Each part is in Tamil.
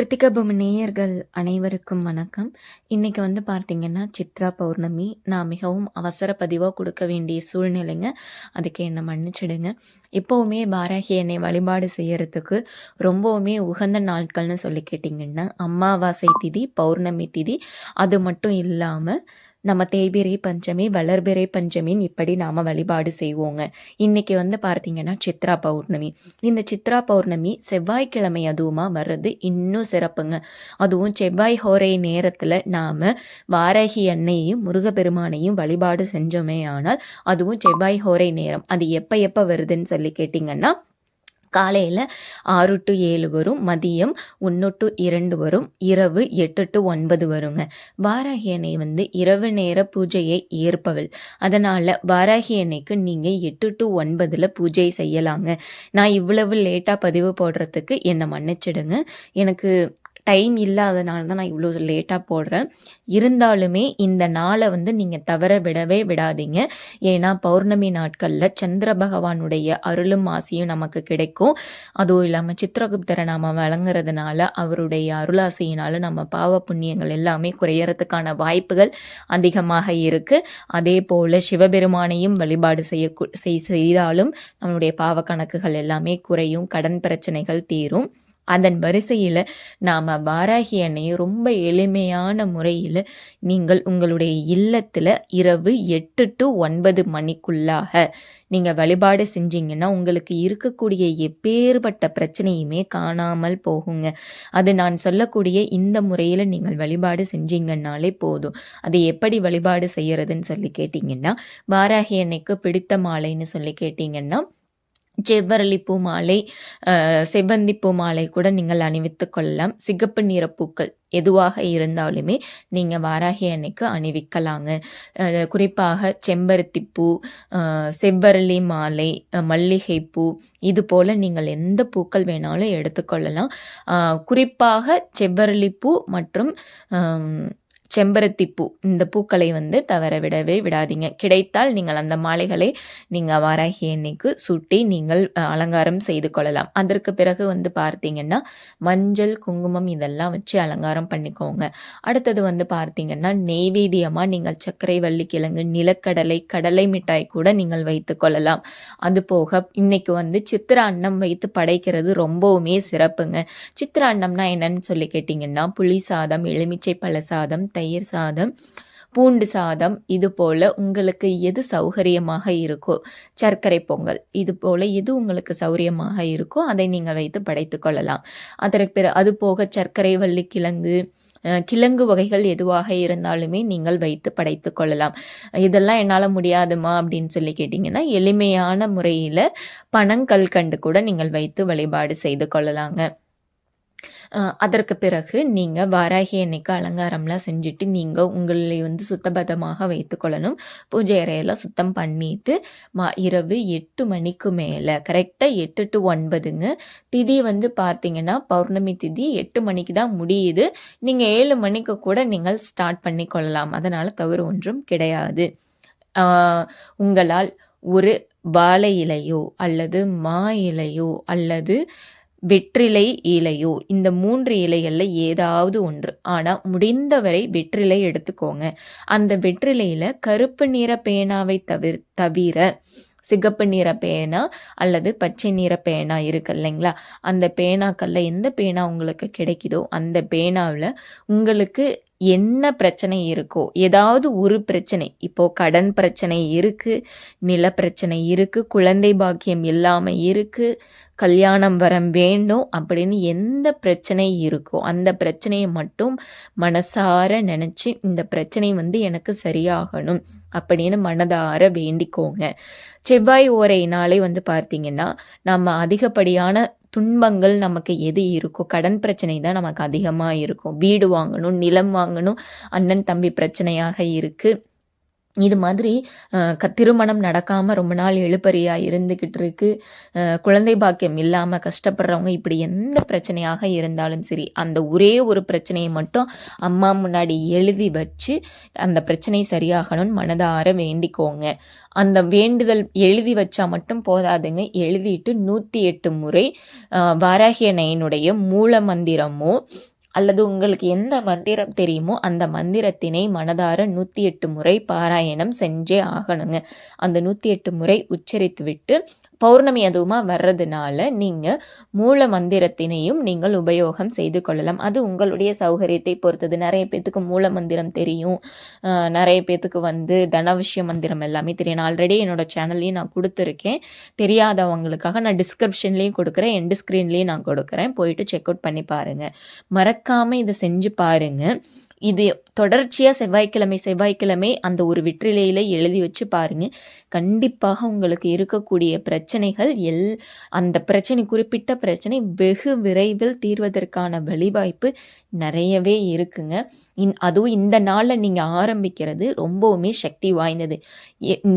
கிருத்திகபூமி நேயர்கள் அனைவருக்கும் வணக்கம். இன்றைக்கி வந்து பார்த்தீங்கன்னா சித்ரா பௌர்ணமி. நான் மிகவும் அவசர பதிவாக கொடுக்க வேண்டிய சூழ்நிலைங்க. அதுக்கு என்னை மன்னிச்சிடுங்க. எப்போவுமே பாராகி என்னை வழிபாடு செய்கிறதுக்கு ரொம்பவுமே உகந்த நாட்கள்னு சொல்லி கேட்டிங்கன்னா அமாவாசை திதி பௌர்ணமி திதி அது மட்டும் இல்லாமல் நம்ம தேய்பிரை பஞ்சமி வளர்பிறை பஞ்சமின்னு இப்படி நாம் வழிபாடு செய்வோங்க. இன்னைக்கு வந்து பார்த்தீங்கன்னா சித்ரா பௌர்ணமி. இந்த சித்ரா பௌர்ணமி செவ்வாய்க்கிழமை அதுவுமா வர்றது இன்னும் சிறப்புங்க. அதுவும் செவ்வாய் ஹோரை நேரத்தில் நாம் வாரகி அன்னையையும் முருகப்பெருமானையும் வழிபாடு செஞ்சோமே ஆனால் அதுவும் செவ்வாய் ஹோரை நேரம். அது எப்போ எப்போ வருதுன்னு சொல்லி கேட்டிங்கன்னா காலையில் ஆறு டு ஏழு வரும் மதியம் ஒன்று டு இரண்டு வரும் இரவு எட்டு டு ஒன்பது வருங்க. வாராகி அணை வந்து இரவு நேர பூஜையை ஏற்பவள். அதனால் வாராகி அணைக்கு நீங்கள் எட்டு டு ஒன்பதில் பூஜை செய்யலாங்க. நான் இவ்வளவு லேட்டாக பதிவு போடுறதுக்கு என்னை மன்னிச்சிடுங்க. எனக்கு டைம் இல்லாதனால தான் நான் இவ்வளோ லேட்டாக போடுறேன். இருந்தாலுமே இந்த நாளை வந்து நீங்கள் தவற விடவே விடாதீங்க. ஏன்னா பௌர்ணமி நாட்களில் சந்திர பகவானுடைய அருளும் ஆசையும் நமக்கு கிடைக்கும். அதுவும் இல்லாமல் சித்திரகுப்தரை நாம் வழங்குறதுனால அவருடைய அருளாசையினால் நம்ம பாவ புண்ணியங்கள் எல்லாமே குறையறதுக்கான வாய்ப்புகள் அதிகமாக இருக்குது அதே போல் சிவபெருமானையும் வழிபாடு செய்ய செய்தாலும் நம்மளுடைய பாவ கணக்குகள் எல்லாமே குறையும் கடன் பிரச்சனைகள் தீரும். அதன் வரிசையில் நாம் வாராகி அன்னையை ரொம்ப எளிமையான முறையில் நீங்கள் உங்களுடைய இல்லத்தில் இரவு எட்டு டு ஒன்பது மணிக்குள்ளாக நீங்கள் வழிபாடு செஞ்சீங்கன்னா உங்களுக்கு இருக்கக்கூடிய எப்பேற்பட்ட பிரச்சனையுமே காணாமல் போகுங்க. அது நான் சொல்லக்கூடிய இந்த முறையில் நீங்கள் வழிபாடு செஞ்சீங்கன்னாலே போதும். அது எப்படி வழிபாடு செய்யறதுன்னு சொல்லி கேட்டிங்கன்னா வாராகி அன்னைக்கு பிடித்த மாலைன்னு சொல்லி கேட்டிங்கன்னா செவ்வரளி பூ மாலை செவ்வந்தி பூ மாலை கூட நீங்கள் அணிவித்து கொள்ளலாம். சிகப்பு நிற பூக்கள் எதுவாக இருந்தாலுமே நீங்கள் வாராகி அன்னைக்கு அணிவிக்கலாங்க. குறிப்பாக செம்பருத்தி பூ செவ்வரளி மாலை மல்லிகைப்பூ இது போல் நீங்கள் எந்த பூக்கள் வேணாலும் எடுத்துக்கொள்ளலாம் குறிப்பாக செவ்வரளி பூ மற்றும் செம்பருத்தி பூ இந்த பூக்களை வந்து தவற விடவே விடாதீங்க. கிடைத்தால் நீங்கள் அந்த மாலைகளை நீங்கள் வாராகி எண்ணெய்க்கு சுட்டி நீங்கள் அலங்காரம் செய்து கொள்ளலாம். அதற்கு பிறகு வந்து பார்த்தீங்கன்னா மஞ்சள் குங்குமம் இதெல்லாம் வச்சு அலங்காரம் பண்ணிக்கோங்க. அடுத்தது வந்து பார்த்தீங்கன்னா நெய்வேதியமாக நீங்கள் சர்க்கரை வள்ளிக்கிழங்கு நிலக்கடலை கடலை மிட்டாய் கூட நீங்கள் வைத்து கொள்ளலாம். அது போக இன்னைக்கு வந்து சித்திர அன்னம் வைத்து படைக்கிறது ரொம்பவுமே சிறப்புங்க. சித்திர அன்னம்னா என்னன்னு சொல்லி கேட்டிங்கன்னா புளி சாதம் எலுமிச்சை பழ சாதம் தயிர் சாதம் பூண்டு சாதம் இது போல் உங்களுக்கு எது சௌகரியமாக இருக்கோ சர்க்கரை பொங்கல் இது போல் எது உங்களுக்கு சௌகரியமாக இருக்கோ அதை நீங்கள் வைத்து படைத்து கொள்ளலாம். அதற்கு பிற அது போக சர்க்கரை வள்ளி கிழங்கு கிழங்கு வகைகள் எதுவாக இருந்தாலுமே நீங்கள் வைத்து படைத்து கொள்ளலாம். இதெல்லாம் என்னால் முடியாதுமா அப்படின்னு சொல்லி கேட்டிங்கன்னா எளிமையான முறையில் பனங்கல்கண்டு கூட நீங்கள் வைத்து வழிபாடு செய்து கொள்ளலாங்க. அதற்கு பிறகு நீங்கள் வாராகி அன்னைக்கு அலங்காரம்லாம் செஞ்சுட்டு நீங்கள் உங்களை வந்து சுத்தபத்தமாக வைத்துக்கொள்ளணும் பூஜை அறையெல்லாம் சுத்தம் பண்ணிவிட்டு மா இரவு எட்டு மணிக்கு மேலே கரெக்டாக எட்டு டு ஒன்பதுங்க. திதி வந்து பார்த்தீங்கன்னா பௌர்ணமி திதி எட்டு மணிக்கு தான் முடியுது. நீங்கள் ஏழு மணிக்கு கூட நீங்கள் ஸ்டார்ட் பண்ணி கொள்ளலாம். அதனால் தவறு ஒன்றும் கிடையாது. உங்களால் ஒரு வாழை இலையோ அல்லது மா இலையோ அல்லது வெற்றிலை இலையோ இந்த மூன்று இலைகளில் ஏதாவது ஒன்று. ஆனால் முடிந்தவரை வெற்றிலை எடுத்துக்கோங்க. அந்த வெற்றிலையில் கருப்பு நிற பேனாவை தவிர தவிர சிகப்பு நிற பேனா அல்லது பச்சை நிற பேனா இருக்கு இல்லைங்களா? அந்த பேனாக்களில் எந்த பேனா உங்களுக்கு கிடைக்குதோ அந்த பேனாவில் உங்களுக்கு என்ன பிரச்சனை இருக்கோ ஏதாவது ஒரு பிரச்சனை இப்போது கடன் பிரச்சனை இருக்குது நில பிரச்சனை இருக்குது குழந்தை பாக்கியம் இல்லாமல் இருக்குது கல்யாணம் வரம் வேண்டும் அப்படின்னு எந்த பிரச்சனை இருக்கோ அந்த பிரச்சனையை மட்டும் மனசார நினச்சி இந்த பிரச்சனை வந்து எனக்கு சரியாகணும் அப்படின்னு மனதார வேண்டிக்கோங்க. செவ்வாய் ஓரை நாளே வந்து பார்த்தீங்கன்னா நம்ம அதிகப்படியான துன்பங்கள் நமக்கு எது இருக்கோ கடன் பிரச்சனை தான் நமக்கு அதிகமாக இருக்கும். வீடு வாங்கணும் நிலம் வாங்கணும் அண்ணன் தம்பி பிரச்சனையாக இருக்குது இது மாதிரி க திருமணம் நடக்காமல் ரொம்ப நாள் எழுப்பறியாக இருந்துக்கிட்டு இருக்கு குழந்தை பாக்கியம் இல்லாமல் கஷ்டப்படுறவங்க இப்படி எந்த பிரச்சனையாக இருந்தாலும் சரி அந்த ஒரே ஒரு பிரச்சனையை மட்டும் அம்மா முன்னாடி எழுதி வச்சு அந்த பிரச்சனை சரியாகணும்னு மனதார வேண்டிக்கோங்க. அந்த வேண்டுதல் எழுதி வச்சா மட்டும் போதாதுங்க. எழுதிட்டு நூற்றி எட்டு முறை வாராகிய நயனுடைய மூல மந்திரமோ அல்லது உங்களுக்கு எந்த மந்திரம் தெரியுமோ அந்த மந்திரத்தினை மனதார நூற்றி எட்டு முறை பாராயணம் செஞ்சே ஆகணுங்க. அந்த நூற்றி எட்டு முறை உச்சரித்து விட்டு பௌர்ணமி அதுவுமா வர்றதுனால நீங்கள் மூல மந்திரத்தினையும் நீங்கள் உபயோகம் செய்து கொள்ளலாம். அது உங்களுடைய சௌகரியத்தை பொறுத்தது. நிறைய பேத்துக்கு மூல மந்திரம் தெரியும். நிறைய பேத்துக்கு வந்து தனவிஷய மந்திரம் எல்லாமே தெரியும். நான் ஆல்ரெடி என்னோட சேனல்லையும் நான் கொடுத்துருக்கேன். தெரியாதவங்களுக்காக நான் டிஸ்கிரிப்ஷன்லேயும் கொடுக்குறேன். எண்டு ஸ்க்ரீன்லேயும் நான் கொடுக்குறேன். போயிட்டு செக் அவுட் பண்ணி பாருங்கள் மறக்காமல் இதை செஞ்சு பாருங்கள் இது தொடர்ச்சியாக செவ்வாய்க்கிழமை செவ்வாய்க்கிழமை அந்த ஒரு வெற்றிலையில் எழுதி வச்சு பாருங்கள் கண்டிப்பாக உங்களுக்கு இருக்கக்கூடிய பிரச்சனைகள் எல் அந்த பிரச்சனை குறிப்பிட்ட பிரச்சனை வெகு விரைவில் தீர்வதற்கான வழிவாய்ப்பு நிறையவே இருக்குங்க. இன் அதுவும் இந்த நாளில் நீங்கள் ஆரம்பிக்கிறது ரொம்பவுமே சக்தி வாய்ந்தது.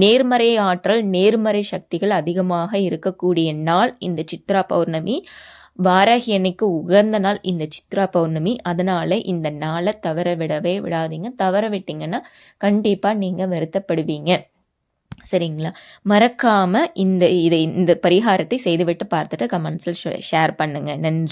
நேர்மறை ஆற்றல் நேர்மறை சக்திகள் அதிகமாக இருக்கக்கூடிய நாள் இந்த சித்ரா பௌர்ணமி. வாராகி அன்னைக்கு உகந்த நாள் இந்த சித்ரா பௌர்ணமி. அதனால் இந்த நாளை தவற விடவே விடாதீங்க. தவற விட்டீங்கன்னா கண்டிப்பாக நீங்கள் வருத்தப்படுவீங்க. சரிங்களா? மறக்காமல் இந்த இதை இந்த பரிகாரத்தை செய்துவிட்டு பார்த்துட்டு கமெண்ட்ஸில் ஷேர் பண்ணுங்கள் நன்றி.